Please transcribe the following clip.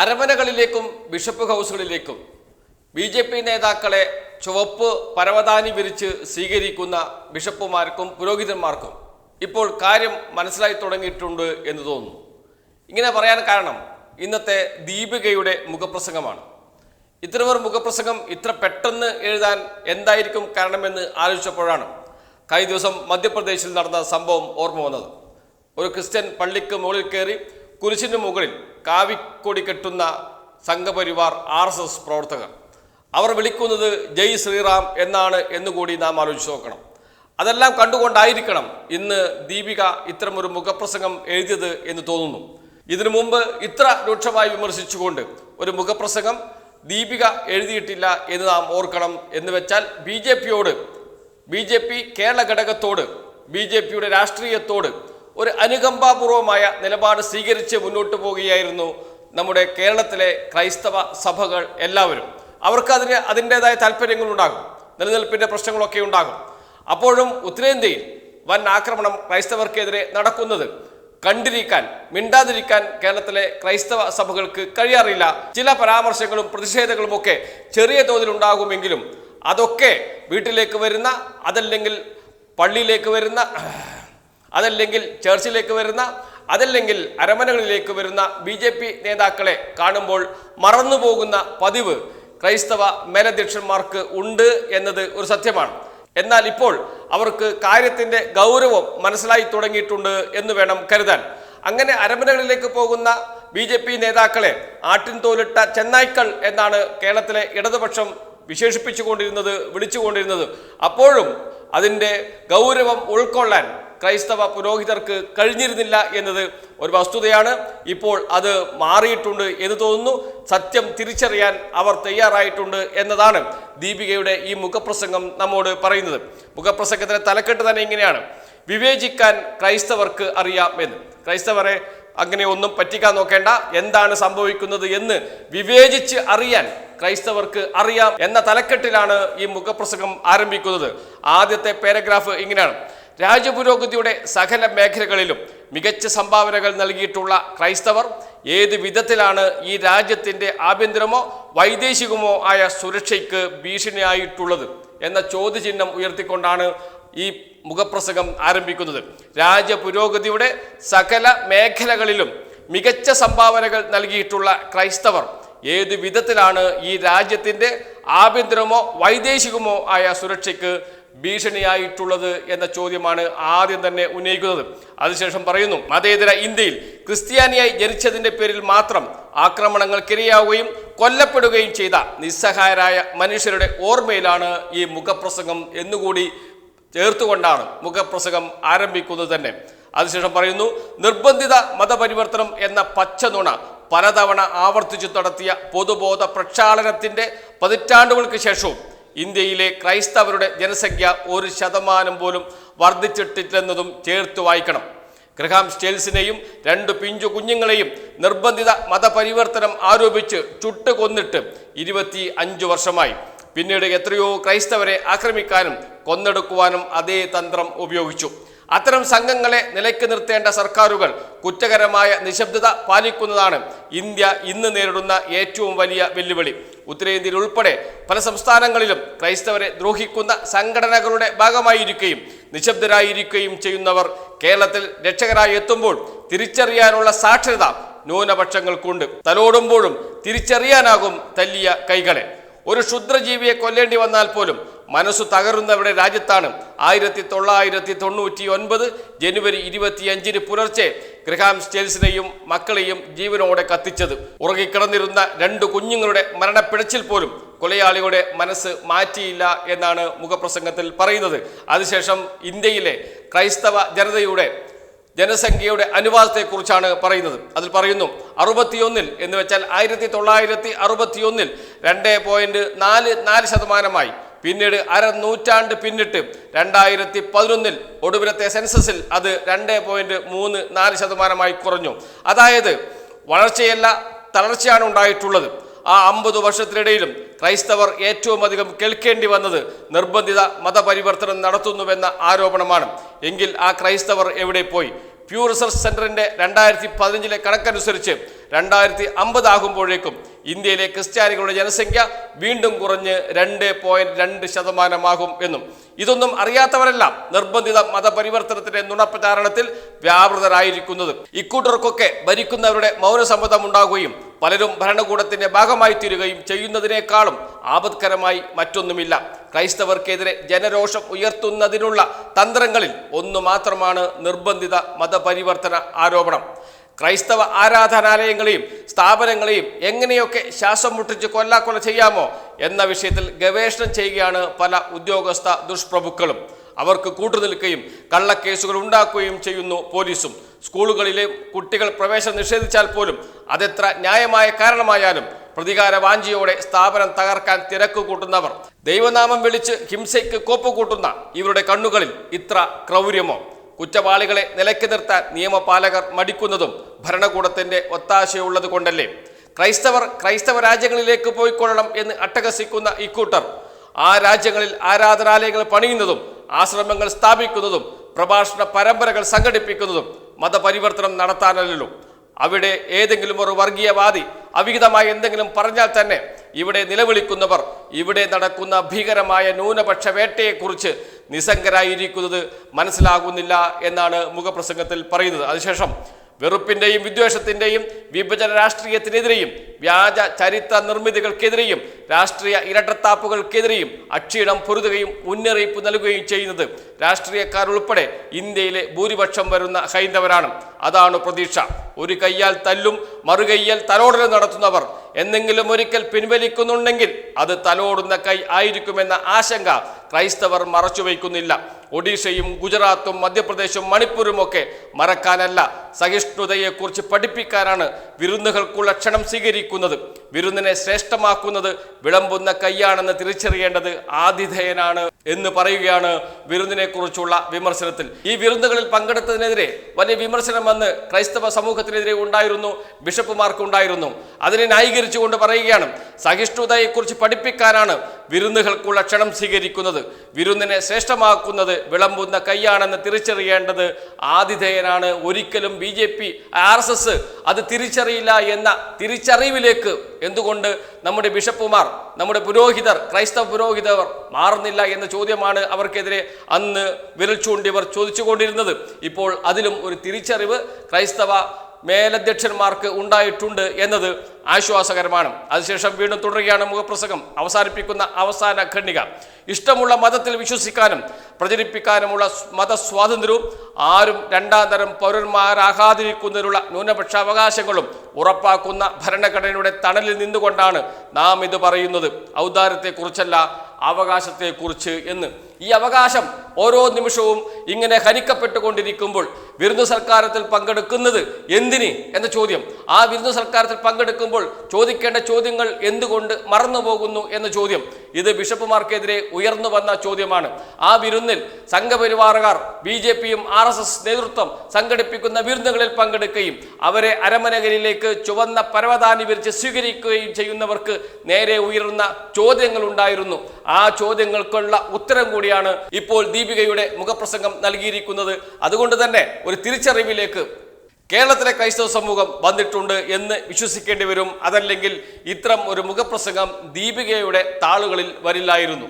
അരമനകളിലേക്കും bishop ഹൗസുകളിലേക്കും B J P നേതാക്കളെ ചുവപ്പ് പരവതാനി വിരിച്ച് സ്വീകരിക്കുന്ന ബിഷപ്പുമാർക്കും പുരോഹിതന്മാർക്കും ഇപ്പോൾ കാര്യം മനസ്സിലായി തുടങ്ങിയിട്ടുണ്ട് എന്ന് തോന്നുന്നു. ഇങ്ങനെ പറയാൻ കാരണം ഇന്നത്തെ ദീപികയുടെ മുഖപ്രസംഗമാണ്. ഇത്തരമൊരു മുഖപ്രസംഗം ഇത്ര പെട്ടെന്ന് എഴുതാൻ എന്തായിരിക്കും കാരണമെന്ന് ആലോചിച്ചപ്പോഴാണ് കഴിഞ്ഞ ദിവസം മധ്യപ്രദേശിൽ നടന്ന സംഭവം ഓർമ്മ വന്നത്. ഒരു ക്രിസ്ത്യൻ പള്ളിക്ക് മുകളിൽ കയറി കുരിശിന് മുകളിൽ കാവിക്കൊടി കെട്ടുന്ന സംഘപരിവാർ ആർ എസ് എസ് പ്രവർത്തകർ. അവർ വിളിക്കുന്നത് ജയ് ശ്രീറാം എന്നാണ് എന്നുകൂടി നാം ആലോചിച്ച് നോക്കണം. അതെല്ലാം കണ്ടുകൊണ്ടായിരിക്കണം ഇന്ന് ദീപിക ഇത്തരമൊരു മുഖപ്രസംഗം എഴുതിയത് എന്ന് തോന്നുന്നു. ഇതിനു മുമ്പ് ഇത്ര രൂക്ഷമായി വിമർശിച്ചുകൊണ്ട് ഒരു മുഖപ്രസംഗം ദീപിക എഴുതിയിട്ടില്ല എന്ന് നാം ഓർക്കണം എന്ന് വെച്ചാൽ ബി ജെ പിയോട് ബി ജെ പി കേരള ഘടകത്തോട് ബി ജെ പിയുടെ രാഷ്ട്രീയത്തോട് ഒരു അനുകമ്പാപൂർവമായ നിലപാട് സ്വീകരിച്ച് മുന്നോട്ട് പോവുകയായിരുന്നു നമ്മുടെ കേരളത്തിലെ ക്രൈസ്തവ സഭകൾ എല്ലാവരും. അവർക്ക് അതിന് അതിന്റെതായ താല്പര്യങ്ങളുണ്ടാകും നിലനിൽപ്പിന്റെ പ്രശ്നങ്ങളൊക്കെ ഉണ്ടാകും. അപ്പോഴും ഉത്തരേന്ത്യയിൽ വൻ ആക്രമണം ക്രൈസ്തവർക്കെതിരെ നടക്കുന്നത് കണ്ടിരിക്കാൻ മിണ്ടാതിരിക്കാൻ കേരളത്തിലെ ക്രൈസ്തവ സഭകൾക്ക് കഴിയാറില്ല. ചില പരാമർശങ്ങളും പ്രതിഷേധങ്ങളും ഒക്കെ ചെറിയ തോതിൽ ഉണ്ടാകുമെങ്കിലും അതൊക്കെ വീട്ടിലേക്ക് വരുന്ന അതല്ലെങ്കിൽ പള്ളിയിലേക്ക് വരുന്ന അതല്ലെങ്കിൽ ചർച്ചിലേക്ക് വരുന്ന അതല്ലെങ്കിൽ അരമനകളിലേക്ക് വരുന്ന ബി ജെ പി നേതാക്കളെ കാണുമ്പോൾ മറന്നുപോകുന്ന പതിവ് ക്രൈസ്തവ മേലധ്യക്ഷന്മാർക്ക് ഉണ്ട് എന്നത് ഒരു സത്യമാണ്. എന്നാൽ ഇപ്പോൾ അവർക്ക് കാര്യത്തിന്റെ ഗൗരവം മനസ്സിലായി തുടങ്ങിയിട്ടുണ്ട് എന്ന് വേണം കരുതാൻ. അങ്ങനെ അരമനകളിലേക്ക് പോകുന്ന ബി ജെ പി നേതാക്കളെ ആട്ടിൻ തോലിട്ട ചെന്നായ്ക്കൾ എന്നാണ് കേരളത്തിലെ ഇടതുപക്ഷം വിശേഷിപ്പിച്ചുകൊണ്ടിരുന്നത് വിളിച്ചുകൊണ്ടിരുന്നത്. അപ്പോഴും അതിന്റെ ഗൗരവം ഉൾക്കൊള്ളാൻ ക്രൈസ്തവ പുരോഹിതർക്ക് കഴിഞ്ഞിരുന്നില്ല എന്നത് ഒരു വസ്തുതയാണ്. ഇപ്പോൾ അത് മാറിയിട്ടുണ്ട് എന്ന് തോന്നുന്നു. സത്യം തിരിച്ചറിയാൻ അവർ തയ്യാറായിട്ടുണ്ട് എന്നതാണ് ദീപികയുടെ ഈ മുഖപ്രസംഗം നമ്മോട് പറയുന്നത്. മുഖപ്രസംഗത്തിന്റെ തലക്കെട്ട് തന്നെ ഇങ്ങനെയാണ്. വിവേചിക്കാൻ ക്രൈസ്തവർക്ക് അറിയാം എന്ന്. ക്രൈസ്തവരെ അങ്ങനെ ഒന്നും പറ്റിക്കാൻ നോക്കേണ്ട. എന്താണ് സംഭവിക്കുന്നത് എന്ന് വിവേചിച്ച് അറിയാൻ ക്രൈസ്തവർക്ക് അറിയാം എന്ന തലക്കെട്ടിലാണ് ഈ മുഖപ്രസംഗം ആരംഭിക്കുന്നത്. ആദ്യത്തെ പാരഗ്രാഫ് ഇങ്ങനെയാണ്. രാജപുരോഗതിയുടെ സകല മേഖലകളിലും മികച്ച സംഭാവനകൾ നൽകിയിട്ടുള്ള ക്രൈസ്തവർ ഏത് വിധത്തിലാണ് ഈ രാജ്യത്തിന്റെ ആഭ്യന്തരമോ വൈദേശികമോ ആയ സുരക്ഷയ്ക്ക് ഭീഷണിയായിട്ടുള്ളത് എന്ന ചോദ്യചിഹ്നം ഉയർത്തിക്കൊണ്ടാണ് ഈ മുഖപ്രസംഗം ആരംഭിക്കുന്നത്. രാജപുരോഗതിയുടെ സകല മേഖലകളിലും മികച്ച സംഭാവനകൾ നൽകിയിട്ടുള്ള ക്രൈസ്തവർ ഏത് വിധത്തിലാണ് ഈ രാജ്യത്തിന്റെ ആഭ്യന്തരമോ വൈദേശികമോ ആയ സുരക്ഷയ്ക്ക് ഭീഷണിയായിട്ടുള്ളത് എന്ന ചോദ്യമാണ് ആദ്യം തന്നെ ഉന്നയിക്കുന്നത്. അതിനുശേഷം പറയുന്നു മതേതര ഇന്ത്യയിൽ ക്രിസ്ത്യാനിയായി ജനിച്ചതിന്റെ പേരിൽ മാത്രം ആക്രമണങ്ങൾക്കിരയാവുകയും കൊല്ലപ്പെടുകയും ചെയ്ത നിസ്സഹായരായ മനുഷ്യരുടെ ഓർമ്മയിലാണ് ഈ മുഖപ്രസംഗം എന്നുകൂടി ചേർത്തുകൊണ്ടാണ് മുഖപ്രസംഗം ആരംഭിക്കുന്നത് തന്നെ. അതിനുശേഷം പറയുന്നു നിർബന്ധിത മതപരിവർത്തനം എന്ന പച്ചനുണ പലതവണ ആവർത്തിച്ചു നടത്തിയ പൊതുബോധ പ്രക്ഷാളനത്തിന്റെ പതിറ്റാണ്ടുകൾക്ക് ശേഷവും ഇന്ത്യയിലെ ക്രൈസ്തവരുടെ ജനസംഖ്യ ഒരു ശതമാനം പോലും വർദ്ധിച്ചിട്ടില്ലെന്നതും ചേർത്ത് വായിക്കണം. ഗ്രഹാം സ്റ്റേൽസിനെയും രണ്ട് പിഞ്ചു കുഞ്ഞുങ്ങളെയും നിർബന്ധിത മതപരിവർത്തനം ആരോപിച്ച് ചുട്ടുകൊന്നിട്ട് ഇരുപത്തി അഞ്ചു വർഷമായി. പിന്നീട് എത്രയോ ക്രൈസ്തവരെ ആക്രമിക്കാനും കൊന്നെടുക്കുവാനും അതേ തന്ത്രം ഉപയോഗിച്ചു. അത്തരം സംഘങ്ങളെ നിലയ്ക്ക് നിർത്തേണ്ട സർക്കാരുകൾ കുറ്റകരമായ നിശബ്ദത പാലിക്കുന്നതാണ് ഇന്ത്യ ഇന്ന് നേരിടുന്ന ഏറ്റവും വലിയ വെല്ലുവിളി. ഉത്തരേന്ത്യയിൽ ഉൾപ്പെടെ പല സംസ്ഥാനങ്ങളിലും ക്രൈസ്തവരെ ദ്രോഹിക്കുന്ന സംഘടനകളുടെ ഭാഗമായിരിക്കുകയും നിശബ്ദരായിരിക്കുകയും ചെയ്യുന്നവർ കേരളത്തിൽ രക്ഷകരായി എത്തുമ്പോൾ തിരിച്ചറിയാനുള്ള സാക്ഷരത ന്യൂനപക്ഷങ്ങൾക്കുണ്ട്. തലോടുമ്പോഴും തിരിച്ചറിയാനാകും തല്ലിയ കൈകളെ. ഒരു ക്ഷുദ്രജീവിയെ കൊല്ലേണ്ടി വന്നാൽ പോലും മനസ്സു തകരുന്നവരുടെ രാജ്യത്താണ്. ആയിരത്തി തൊള്ളായിരത്തി തൊണ്ണൂറ്റി ഒൻപത് ജനുവരി ഇരുപത്തിയഞ്ചിന് പുലർച്ചെ ഗ്രഹാം സ്റ്റേൽസിനെയും മക്കളെയും ജീവനോടെ കത്തിച്ചത്. ഉറങ്ങിക്കിടന്നിരുന്ന രണ്ട് കുഞ്ഞുങ്ങളുടെ മരണപ്പിഴച്ചിൽ പോലും കൊലയാളികളുടെ മനസ്സ് മാറ്റിയില്ല എന്നാണ് മുഖപ്രസംഗത്തിൽ പറയുന്നത്. അതിനുശേഷം ഇന്ത്യയിലെ ക്രൈസ്തവ ജനതയുടെ ജനസംഖ്യയുടെ അനുവാദത്തെക്കുറിച്ചാണ് പറയുന്നത്. അതിൽ പറയുന്നു അറുപത്തിയൊന്നിൽ എന്ന് വെച്ചാൽ ആയിരത്തി തൊള്ളായിരത്തി അറുപത്തിയൊന്നിൽ രണ്ട് പോയിന്റ് നാല് നാല് ശതമാനമായി. പിന്നീട് അര നൂറ്റാണ്ട് പിന്നിട്ട് രണ്ടായിരത്തി പതിനൊന്നിൽ ഒടുവിലത്തെ സെൻസസിൽ അത് രണ്ട് പോയിന്റ് മൂന്ന് നാല് ശതമാനമായി കുറഞ്ഞു. അതായത് വളർച്ചയല്ല തളർച്ചയാണ് ഉണ്ടായിട്ടുള്ളത്. ആ അമ്പത് വർഷത്തിനിടയിലും ക്രൈസ്തവർ ഏറ്റവും അധികം കേൾക്കേണ്ടി വന്നത് നിർബന്ധിത മതപരിവർത്തനം നടത്തുന്നുവെന്ന ആരോപണമാണ്. എങ്കിൽ ആ ക്രൈസ്തവർ എവിടെ പോയി? പ്യൂ റിസർച്ച് സെന്ററിന്റെ രണ്ടായിരത്തി പതിനഞ്ചിലെ കണക്കനുസരിച്ച് രണ്ടായിരത്തി അമ്പതാകുമ്പോഴേക്കും ഇന്ത്യയിലെ ക്രിസ്ത്യാനികളുടെ ജനസംഖ്യ വീണ്ടും കുറഞ്ഞ് രണ്ട് പോയിന്റ് രണ്ട് ശതമാനമാകും എന്നും. ഇതൊന്നും അറിയാത്തവരെല്ലാം നിർബന്ധിത മതപരിവർത്തനത്തിന്റെ നുണപ്രചാരണത്തിൽ വ്യാപൃതരായിരിക്കുന്നത്. ഇക്കൂട്ടർക്കൊക്കെ ഭരിക്കുന്നവരുടെ മൗനസമ്മതം ഉണ്ടാകുകയും പലരും ഭരണകൂടത്തിന്റെ ഭാഗമായി തീരുകയും ചെയ്യുന്നതിനേക്കാളും ആപത്കരമായി മറ്റൊന്നുമില്ല. ക്രൈസ്തവർക്കെതിരെ ജനരോഷം ഉയർത്തുന്നതിനുള്ള തന്ത്രങ്ങളിൽ ഒന്നു മാത്രമാണ് നിർബന്ധിത മതപരിവർത്തന ആരോപണം. ക്രൈസ്തവ ആരാധനാലയങ്ങളെയും സ്ഥാപനങ്ങളെയും എങ്ങനെയൊക്കെ ശ്വാസം മുട്ടിച്ച് കൊല്ലാക്കൊല ചെയ്യാമോ എന്ന വിഷയത്തിൽ ഗവേഷണം ചെയ്യുകയാണ് പല ഉദ്യോഗസ്ഥ ദുഷ്പ്രഭുക്കളും. അവർക്ക് കൂട്ടുനിൽക്കുകയും കള്ളക്കേസുകൾ ഉണ്ടാക്കുകയും ചെയ്യുന്നു പോലീസും. സ്കൂളുകളിലെ കുട്ടികൾ പ്രവേശനം നിഷേധിച്ചാൽ പോലും അതെത്ര ന്യായമായ കാരണമായാലും പ്രതികാര വാഞ്ചിയോടെ സ്ഥാപനം തകർക്കാൻ തിരക്ക് കൂട്ടുന്നവർ. ദൈവനാമം വിളിച്ച് ഹിംസയ്ക്ക് കോപ്പ് കൂട്ടുന്ന ഇവരുടെ കണ്ണുകളിൽ ഇത്ര ക്രൗര്യമോ? കുറ്റവാളികളെ നിലയ്ക്ക് നിർത്താൻ നിയമപാലകർ മടിക്കുന്നതും ഭരണകൂടത്തിന്റെ ഒത്താശയുള്ളത് കൊണ്ടല്ലേ ക്രൈസ്തവർ ക്രൈസ്തവ രാജ്യങ്ങളിലേക്ക് പോയിക്കൊള്ളണം എന്ന് അട്ടഹസിക്കുന്ന ഇക്കൂട്ടർ ആ രാജ്യങ്ങളിൽ ആരാധനാലയങ്ങൾ പണിയുന്നതും ആശ്രമങ്ങൾ സ്ഥാപിക്കുന്നതും പ്രഭാഷണ പരമ്പരകൾ സംഘടിപ്പിക്കുന്നതും മതപരിവർത്തനം നടത്താനല്ലോ അവിടെ ഏതെങ്കിലും ഒരു വർഗീയവാദി അവിഹിതമായി എന്തെങ്കിലും പറഞ്ഞാൽ തന്നെ ഇവിടെ നിലവിളിക്കുന്നവർ ഇവിടെ നടക്കുന്ന ഭീകരമായ ന്യൂനപക്ഷ വേട്ടയെക്കുറിച്ച് നിസ്സംഗരായിരിക്കുന്നത് മനസ്സിലാകുന്നില്ല എന്നാണ് മുഖപ്രസംഗത്തിൽ പറയുന്നത്. അതിനുശേഷം വെറുപ്പിന്റെയും വിദ്വേഷത്തിന്റെയും വിഭജന രാഷ്ട്രീയത്തിനെതിരെയും വ്യാജ ചരിത്ര നിർമ്മിതികൾക്കെതിരെയും രാഷ്ട്രീയ ഇരട്ടത്താപ്പുകൾക്കെതിരെയും അക്ഷീണം പൊരുതുകയും മുന്നറിയിപ്പ് നൽകുകയും ചെയ്യുന്നത് രാഷ്ട്രീയക്കാർ ഉൾപ്പെടെ ഇന്ത്യയിലെ ഭൂരിപക്ഷം വരുന്ന ഹൈന്ദവരാണ്. അതാണ് പ്രതീക്ഷ. ഒരു കയ്യാൽ തല്ലും മറുകയ്യാൽ തലോടലും നടത്തുന്നവർ എന്തെങ്കിലും ഒരിക്കൽ പിൻവലിക്കുന്നുണ്ടെങ്കിൽ അത് തലോടുന്ന കൈ ആയിരിക്കുമെന്ന ആശങ്ക ക്രൈസ്തവർ മറച്ചുവെക്കുന്നില്ല ഒഡീഷയും ഗുജറാത്തും മധ്യപ്രദേശും മണിപ്പൂരും ഒക്കെ മറക്കാനല്ല. സഹിഷ്ണുതയെക്കുറിച്ച് പഠിപ്പിക്കാനാണ് വിരുന്നുകൾക്കുള്ള ക്ഷണം സ്വീകരിക്കുന്നത്. വിരുന്നിനെ ശ്രേഷ്ഠമാക്കുന്നത് വിളമ്പുന്ന കൈയാണെന്ന് തിരിച്ചറിയേണ്ടത് ആതിഥേയനാണ് എന്ന് പറയുകയാണ് വിരുന്നിനെ കുറിച്ചുള്ള വിമർശനത്തിൽ. ഈ വിരുന്നുകളിൽ പങ്കെടുത്തതിനെതിരെ വലിയ വിമർശനം വന്ന് ക്രൈസ്തവ സമൂഹത്തിനെതിരെ ഉണ്ടായിരുന്നു ബിഷപ്പുമാർക്കുണ്ടായിരുന്നു അതിനെ ന്യായീകരിച്ചുകൊണ്ട് പറയുകയാണ് സഹിഷ്ണുതയെക്കുറിച്ച് പഠിപ്പിക്കാനാണ് വിരുന്നുകൾക്കുള്ള ക്ഷണം സ്വീകരിക്കുന്നത് വിരുന്നിനെ ശ്രേഷ്ഠമാക്കുന്നത് വിളമ്പുന്ന കൈയാണെന്ന് തിരിച്ചറിയേണ്ടത് ആതിഥേയനാണ്. ഒരിക്കലും B J P R S S അത് തിരിച്ചറിയില്ല എന്ന തിരിച്ചറിവിലേക്ക് എന്തുകൊണ്ട് നമ്മുടെ ബിഷപ്പുമാർ നമ്മുടെ പുരോഹിതർ ക്രൈസ്തവ പുരോഹിതർ മാറുന്നില്ല എന്ന ചോദ്യമാണ് അവർക്കെതിരെ അന്ന് വിരൽ ചൂണ്ടിയവർ ചോദിച്ചുകൊണ്ടിരുന്നത്. ഇപ്പോൾ അതിലും ഒരു തിരിച്ചറിവ് ക്രൈസ്തവ മേലധ്യക്ഷന്മാർക്ക് ഉണ്ടായിട്ടുണ്ട് എന്നത് ആശ്വാസകരമാണ്. അതിനുശേഷം വീണ്ടും തുടരുകയാണ് മുഖപ്രസംഗം. അവസാനിപ്പിക്കുന്ന അവസാന ഖണ്ഡിക. ഇഷ്ടമുള്ള മതത്തിൽ വിശ്വസിക്കാനും പ്രചരിപ്പിക്കാനുമുള്ള മതസ്വാതന്ത്ര്യവും ആരും രണ്ടാം തരം പൗരന്മാരാകാതിരിക്കുന്നതിനുള്ള ന്യൂനപക്ഷ അവകാശങ്ങളും ഉറപ്പാക്കുന്ന ഭരണഘടനയുടെ തണലിൽ നിന്നുകൊണ്ടാണ് നാം ഇത് പറയുന്നത്. ഔദാര്യത്തെക്കുറിച്ചല്ല അവകാശത്തെക്കുറിച്ച് എന്ന്. ഈ അവകാശം ഓരോ നിമിഷവും ഇങ്ങനെ ഹനിക്കപ്പെട്ടുകൊണ്ടിരിക്കുമ്പോൾ വിരുന്നു സൽക്കാരത്തിൽ പങ്കെടുക്കുന്നത് എന്തിന് എന്ന ചോദ്യം. ആ വിരുന്നു സൽക്കാരത്തിൽ പങ്കെടുക്കുമ്പോൾ ചോദിക്കേണ്ട ചോദ്യങ്ങൾ എന്തുകൊണ്ട് മറന്നു പോകുന്നു എന്ന ചോദ്യം. ഇത് ബിഷപ്പുമാർക്കെതിരെ ഉയർന്നു വന്ന ചോദ്യമാണ്. ആ വിരുന്നിൽ സംഘപരിവാറുകാർ ബി ജെ പിയും ആർ എസ് എസ് നേതൃത്വം സംഘടിപ്പിക്കുന്ന വിരുന്നുകളിൽ പങ്കെടുക്കുകയും അവരെ അരമനകരിലേക്ക് ചുവന്ന പരവതാനി വിരിച്ച് സ്വീകരിക്കുകയും ചെയ്യുന്നവർക്ക് നേരെ ഉയർന്ന ചോദ്യങ്ങൾ ഉണ്ടായിരുന്നു. ആ ചോദ്യങ്ങൾക്കുള്ള ഉത്തരം കൂടിയാണ് ഇപ്പോൾ ദീപികയുടെ മുഖപ്രസംഗം നൽകിയിരിക്കുന്നത്. അതുകൊണ്ട് തന്നെ ഒരു തിരിച്ചറിവിലേക്ക് കേരളത്തിലെ ക്രൈസ്തവ സമൂഹം വന്നിട്ടുണ്ട് എന്ന് വിശ്വസിക്കേണ്ടി വരും. അതല്ലെങ്കിൽ ഇത്തരം ഒരു മുഖപ്രസംഗം ദീപികയുടെ താളുകളിൽ വരില്ലായിരുന്നു.